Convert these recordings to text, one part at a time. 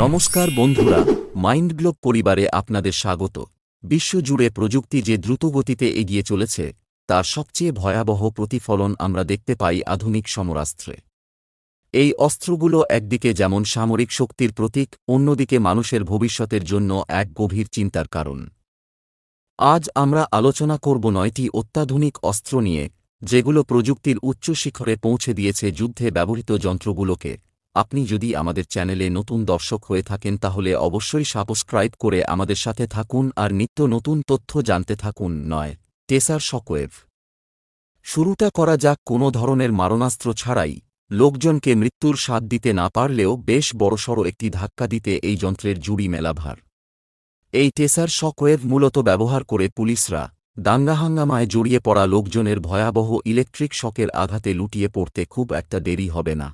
নমস্কার বন্ধুরা মাইন্ডগ্লোব পরিবারে আপনাদের স্বাগত। বিশ্বজুড়ে প্রযুক্তি যে দ্রুতগতিতে এগিয়ে চলেছে, তার সবচেয়ে ভয়াবহ প্রতিফলন আমরা দেখতে পাই আধুনিক সমরাস্ত্রে। এই অস্ত্রগুলো একদিকে যেমন সামরিক শক্তির প্রতীক, অন্যদিকে মানুষের ভবিষ্যতের জন্য এক গভীর চিন্তার কারণ। আজ আমরা আলোচনা করব নয়টি অত্যাধুনিক অস্ত্র নিয়ে, যেগুলো প্রযুক্তির উচ্চ শিখরে পৌঁছে দিয়েছে যুদ্ধে ব্যবহৃত যন্ত্রগুলোকে। আপনি যদি আমাদের চ্যানেলে নতুন দর্শক হয়ে থাকেন তাহলে অবশ্যই সাবস্ক্রাইব করে আমাদের সাথে থাকুন আর নিত্য নতুন তথ্য জানতে থাকুন, নয় টেসার শকওয়েভ শুরুটা করা যাক কোনো ধরনের মারণাস্ত্র ছাড়াই। লোকজনকে মৃত্যুর স্বাদ দিতে না পারলেও বেশ বড়সড় একটি ধাক্কা দিতে এই যন্ত্রের জুড়ি মেলাভার। এই টেসার শকওয়েভ মূলত ব্যবহার করে পুলিশরা দাঙ্গাহাঙ্গামায় জড়িয়ে পড়া লোকজনের ভয়াবহ ইলেকট্রিক শকের আঘাতে লুটিয়ে পড়তে খুব একটা দেরি হবে না।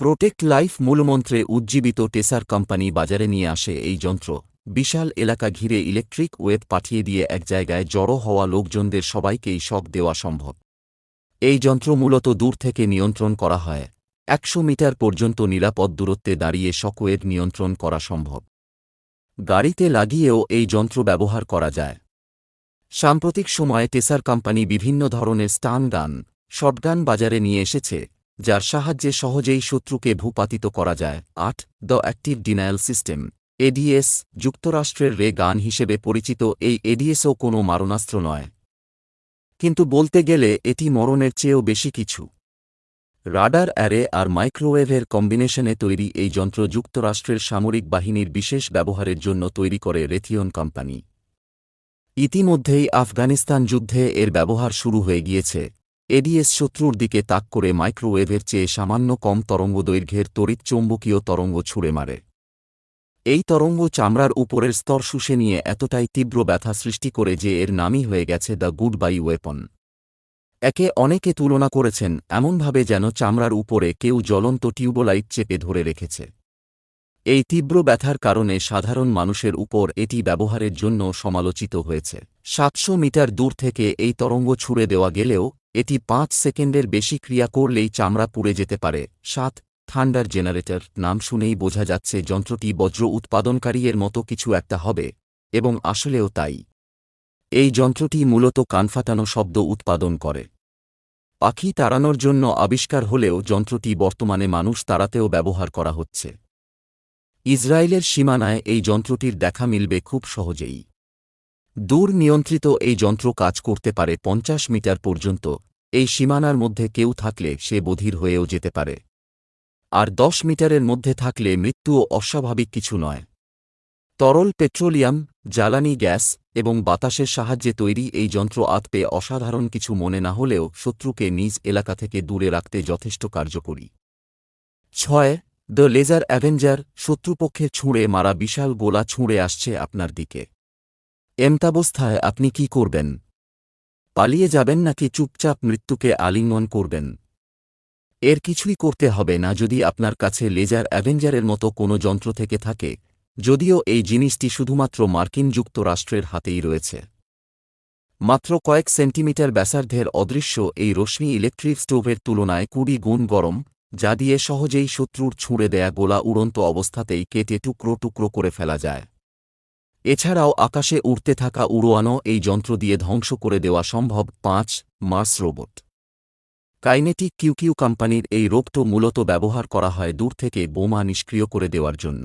প্রোটেক্ট লাইফ মূলমন্ত্রে উজ্জীবিত টেসার কোম্পানি বাজারে নিয়ে আসে এই যন্ত্র। বিশাল এলাকা ঘিরে ইলেকট্রিক ওয়েভ পাঠিয়ে দিয়ে এক জায়গায় জড়ো হওয়া লোকজনদের সবাইকেই শক দেওয়া সম্ভব। এই যন্ত্র মূলত দূর থেকে নিয়ন্ত্রণ করা হয়। একশো মিটার পর্যন্ত নিরাপদ দূরত্বে দাঁড়িয়ে শকওয়েভ নিয়ন্ত্রণ করা সম্ভব। গাড়িতে লাগিয়েও এই যন্ত্র ব্যবহার করা যায়। সাম্প্রতিক সময়ে টেসার কোম্পানি বিভিন্ন ধরনের স্টান গান, শটগান বাজারে নিয়ে এসেছে। যার সাহায্যে সহজেই শত্রুকে ভূপাতিত করা যায়। আট, the active denial system. ADS, যুক্তরাষ্ট্রের রে গান হিসেবে পরিচিত এই এডিএসও কোনো মারণাস্ত্র নয়। কিন্তু বলতে গেলে এটি মরণের চেয়েও বেশি কিছু। রাডার অ্যারে আর মাইক্রোওয়েভের কম্বিনেশনে তৈরি এই যন্ত্র যুক্তরাষ্ট্রের সামরিক বাহিনীর বিশেষ ব্যবহারের জন্য তৈরি করে রেথিয়ন কোম্পানি। ইতিমধ্যেই আফগানিস্তান যুদ্ধে এর ব্যবহার শুরু হয়ে গিয়েছে। এডিএস শত্রুর দিকে তাক করে মাইক্রোওয়েভের চেয়ে সামান্য কম তরঙ্গদৈর্ঘ্যের তড়িৎ চৌম্বকীয় তরঙ্গ ছুঁড়ে মারে। এই তরঙ্গ চামড়ার উপরের স্তর শুষে নিয়ে এতটাই তীব্র ব্যথা সৃষ্টি করে যে এর নামই হয়ে গেছে দ্য গুড বাই ওয়েপন। একে অনেকে তুলনা করেছেন এমনভাবে যেন চামড়ার উপরে কেউ জ্বলন্ত টিউবোলাইট চেপে ধরে রেখেছে। এই তীব্র ব্যথার কারণে সাধারণ মানুষের উপর এটি ব্যবহারের জন্য সমালোচিত হয়েছে। সাতশো মিটার দূর থেকে এই তরঙ্গ ছুড়ে দেওয়া গেলেও, এটি পাঁচ সেকেন্ডের বেশি ক্রিয়া করলেই চামড়া পুড়ে যেতে পারে। সাত, থান্ডার জেনারেটর নাম শুনেই বোঝা যাচ্ছে যন্ত্রটি বজ্র উৎপাদনকারী এর মতো কিছু একটা হবে, এবং আসলেও তাই। এই যন্ত্রটি মূলত কানফাটানো শব্দ উৎপাদন করে। পাখি তাড়ানোর জন্য আবিষ্কার হলেও যন্ত্রটি বর্তমানে মানুষ তাড়াতেও ব্যবহার করা হচ্ছে। ইসরায়েলের সীমানায় এই যন্ত্রটির দেখা মিলবে খুব সহজেই। দূর নিয়ন্ত্রিত এই যন্ত্র কাজ করতে পারে পঞ্চাশ মিটার পর্যন্ত, এই সীমানার মধ্যে কেউ থাকলে সে বধির হয়েও যেতে পারে। আর দশ মিটারের মধ্যে থাকলে মৃত্যুও অস্বাভাবিক কিছু নয়। তরল পেট্রোলিয়াম, জ্বালানি গ্যাস এবং বাতাসের সাহায্যে তৈরি এই যন্ত্র আতপে অসাধারণ কিছু মনে না হলেও শত্রুকে নিজ এলাকা থেকে দূরে রাখতে যথেষ্ট কার্যকরী। ছয়, দ্য লেজার অ্যাভেঞ্জার শত্রুপক্ষে ছুঁড়ে মারা বিশাল গোলা ছুঁড়ে আসছে আপনার দিকে। এমতাবস্থায় আপনি কি করবেন? পালিয়ে যাবেন নাকি চুপচাপ মৃত্যুকে আলিঙ্গন করবেন? এর কিছুই করতে হবে না যদি আপনার কাছে লেজার অ্যাভেঞ্জারের মতো কোনো যন্ত্র থেকে থাকে, যদিও এই জিনিসটি শুধুমাত্র মার্কিন যুক্তরাষ্ট্রের হাতেই রয়েছে। মাত্র কয়েক সেন্টিমিটার ব্যাসার্ধের অদৃশ্য এই রশ্মি ইলেকট্রিক স্টোভের তুলনায় কুড়ি গুণ গরম, যা দিয়ে সহজেই শত্রুর ছুঁড়ে দেয়া গোলা উড়ন্ত অবস্থাতেই কেটে টুকরো টুকরো করে ফেলা যায়। এছাড়াও আকাশে উড়তে থাকা উড়োয়ানো এই যন্ত্র দিয়ে ধ্বংস করে দেওয়া সম্ভব পাঁচ মার্স রোবট। কাইনেটিক কিউকিউ কোম্পানির এই রোবটো মূলত ব্যবহার করা হয় দূর থেকে বোমা নিষ্ক্রিয় করে দেওয়ার জন্য।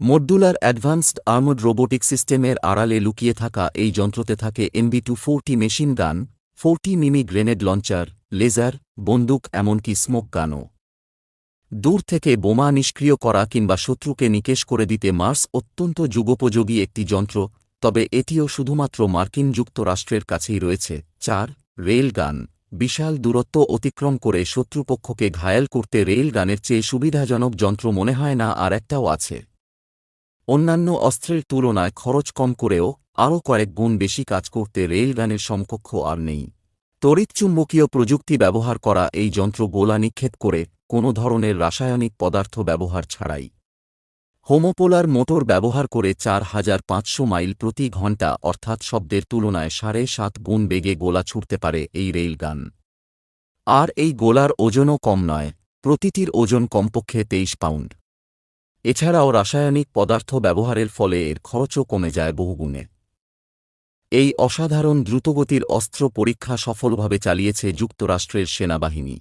মডুলার অ্যাডভান্সড আর্মড রোবোটিক সিস্টেমের আড়ালে লুকিয়ে থাকা এই যন্ত্রতে থাকে MB two forty machine gun, forty মিমি গ্রেনেড লঞ্চার, লেজার, বন্দুক, এমনকি স্মোক গানও। দূর থেকে বোমা নিষ্ক্রিয় করা কিংবা শত্রুকে নিকেশ করে দিতে মার্স অত্যন্ত যুগোপযোগী একটি যন্ত্র, তবে এটিও শুধুমাত্র মার্কিন যুক্তরাষ্ট্রের কাছেই রয়েছে। চার রেল গান বিশাল দূরত্ব অতিক্রম করে শত্রুপক্ষকে ঘায়াল করতে রেল গানের চেয়ে সুবিধাজনক যন্ত্র মনে হয় না, আর একটাও আছে। অন্যান্য অস্ত্রের তুলনায় খরচ কম করেও আরও কয়েক গুণ বেশি কাজ করতে রেল গানের সমকক্ষ আর নেই। তড়িৎচুম্বকীয় প্রযুক্তি ব্যবহার করা এই যন্ত্র গোলা নিক্ষেপ করে কোনো ধরনের রাসায়নিক পদার্থ ব্যবহার ছাড়াই। হোমোপোলার মোটর ব্যবহার করে চার হাজার পাঁচশো মাইল প্রতি ঘণ্টা অর্থাৎ শব্দের তুলনায় সাড়ে সাত গুণ বেগে গোলা ছুটতে পারে এই রেলগান। আর এই গোলার ওজনও কম নয়, প্রতিটির ওজন কমপক্ষে তেইশ পাউন্ড। এছাড়াও রাসায়নিক পদার্থ ব্যবহারের ফলে এর খরচও কমে যায় বহুগুণে। এই অসাধারণ দ্রুতগতির অস্ত্র পরীক্ষা সফলভাবে চালিয়েছে যুক্তরাষ্ট্রের সেনাবাহিনী।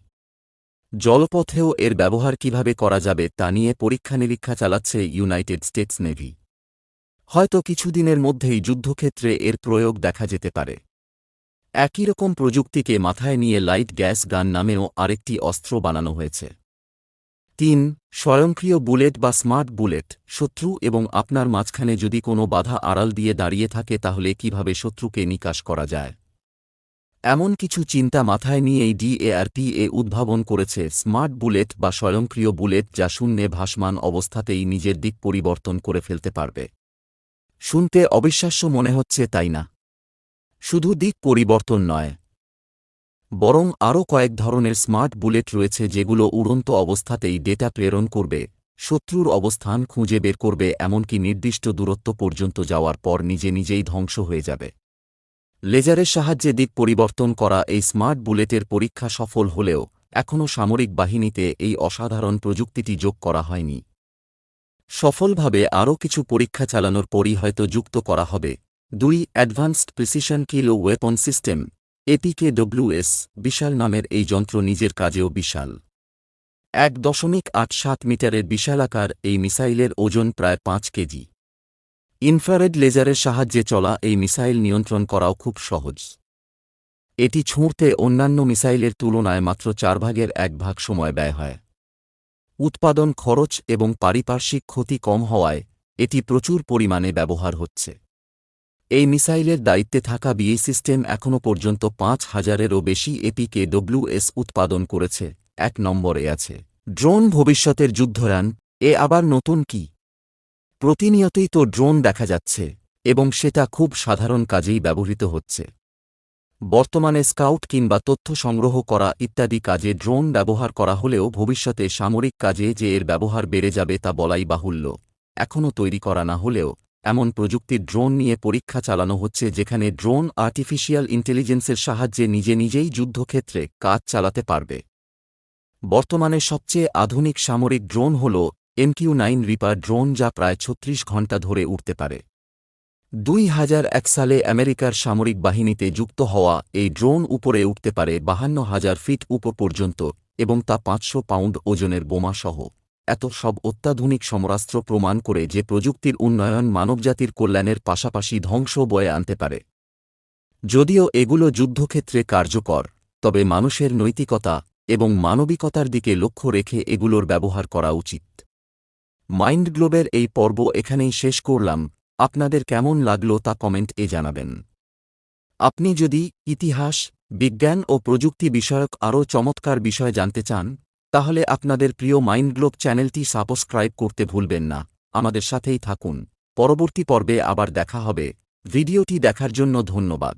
জলপথেও এর ব্যবহার কীভাবে করা যাবে তা নিয়ে পরীক্ষা নিরীক্ষা চালাচ্ছে ইউনাইটেড স্টেটস নেভি। হয়তো কিছুদিনের মধ্যেই যুদ্ধক্ষেত্রে এর প্রয়োগ দেখা যেতে পারে। একই রকম প্রযুক্তিকে মাথায় নিয়ে লাইট গ্যাস গান নামেও আরেকটি অস্ত্র বানানো হয়েছে। তিন, স্বয়ংক্রিয় বুলেট বা স্মার্ট বুলেট, শত্রু এবং আপনার মাঝখানে যদি কোনো বাধা আড়াল দিয়ে দাঁড়িয়ে থাকে তাহলে কীভাবে শত্রুকে নিকাশ করা যায়? এমন কিছু চিন্তা মাথায় নিয়েই ডিএআরপিএ উদ্ভাবন করেছে স্মার্ট বুলেট বা স্বয়ংক্রিয় বুলেট যা শূন্যে ভাসমান অবস্থাতেই নিজের দিক পরিবর্তন করে ফেলতে পারবে। শুনতে অবিশ্বাস্য মনে হচ্ছে তাই না? শুধু দিক পরিবর্তন নয়, বরং আরও কয়েক ধরনের স্মার্ট বুলেট রয়েছে যেগুলো উড়ন্ত অবস্থাতেই ডেটা প্রেরণ করবে, শত্রুর অবস্থান খুঁজে বের করবে, এমনকি নির্দিষ্ট দূরত্ব পর্যন্ত যাওয়ার পর নিজে নিজেই ধ্বংস হয়ে যাবে। লেজারের সাহায্যে দিক পরিবর্তন করা এই স্মার্ট বুলেটের পরীক্ষা সফল হলেও, এখনও সামরিক বাহিনীতে এই অসাধারণ প্রযুক্তিটি যোগ করা হয়নি। সফলভাবে আরও কিছু পরীক্ষা চালানোর পরই হয়তো যুক্ত করা হবে। দুই, advanced precision kill weapon system. APK WS বিশাল নামের এই যন্ত্র নিজের কাজেও বিশাল। এক দশমিক আট সাত মিটারের বিশালাকার এই মিসাইলের ওজন প্রায় পাঁচ কেজি। ইনফ্রারেড লেজারের সাহায্যে চলা এই মিসাইল নিয়ন্ত্রণ করাও খুব সহজ। এটি ছুঁড়তে অন্যান্য মিসাইলের তুলনায় মাত্র চার ভাগের এক ভাগ সময় ব্যয় হয়। উৎপাদন খরচ এবং পারিপার্শ্বিক ক্ষতি কম হওয়ায় এটি প্রচুর পরিমাণে ব্যবহার হচ্ছে। এই মিসাইলের দায়িত্বে থাকা বিএ সিস্টেম এখনও পর্যন্ত পাঁচ হাজারেরও বেশি এপিকে ডব্লিউএস উৎপাদন করেছে, এক নম্বরে আছে। ড্রোন ভবিষ্যতের যুদ্ধরান, এ আবার নতুন কি? প্রতিনিয়তই তো ড্রোন দেখা যাচ্ছে, এবং সেটা খুব সাধারণ কাজেই ব্যবহৃত হচ্ছে। বর্তমানে স্কাউট কিংবা তথ্য সংগ্রহ করা ইত্যাদি কাজে ড্রোন ব্যবহার করা হলেও ভবিষ্যতে সামরিক কাজে যে এর ব্যবহার বেড়ে যাবে তা বলাই বাহুল্য। এখনও তৈরি করা না হলেও, এমন প্রযুক্তির ড্রোন নিয়ে পরীক্ষা চালানো হচ্ছে যেখানে ড্রোন আর্টিফিশিয়াল ইন্টেলিজেন্সের সাহায্যে নিজে নিজেই যুদ্ধক্ষেত্রে কাজ চালাতে পারবে। বর্তমানে সবচেয়ে আধুনিক সামরিক ড্রোন হল এমকিউ নাইন রিপার ড্রোন যা প্রায় ছত্রিশ ঘণ্টা ধরে উঠতে পারে। দুই হাজার এক সালে আমেরিকার সামরিক বাহিনীতে যুক্ত হওয়া এই ড্রোন উপরে উঠতে পারে বাহান্ন হাজার ফিট উপর পর্যন্ত এবং তা পাঁচশো পাউন্ড ওজনের বোমাসহ। এত সব অত্যাধুনিক সমরাস্ত্র প্রমাণ করে যে প্রযুক্তির উন্নয়ন মানবজাতির কল্যাণের পাশাপাশি ধ্বংস বয়ে আনতে পারে। যদিও এগুলো যুদ্ধক্ষেত্রে কার্যকর, তবে মানুষের নৈতিকতা এবং মানবিকতার দিকে লক্ষ্য রেখে এগুলোর ব্যবহার করা উচিত। মাইন্ড গ্লোবের এই পর্ব এখানেই শেষ করলাম। আপনাদের কেমন লাগল তা কমেন্ট এ জানাবেন। আপনি যদি ইতিহাস, বিজ্ঞান ও প্রযুক্তি বিষয়ক আরও চমৎকার বিষয় জানতে চান, তাহলে আপনাদের প্রিয় মাইন্ড গ্লোব চ্যানেলটি সাবস্ক্রাইব করতে ভুলবেন না। আমাদের সাথেই থাকুন। পরবর্তী পর্বে আবার দেখা হবে। ভিডিওটি দেখার জন্য ধন্যবাদ।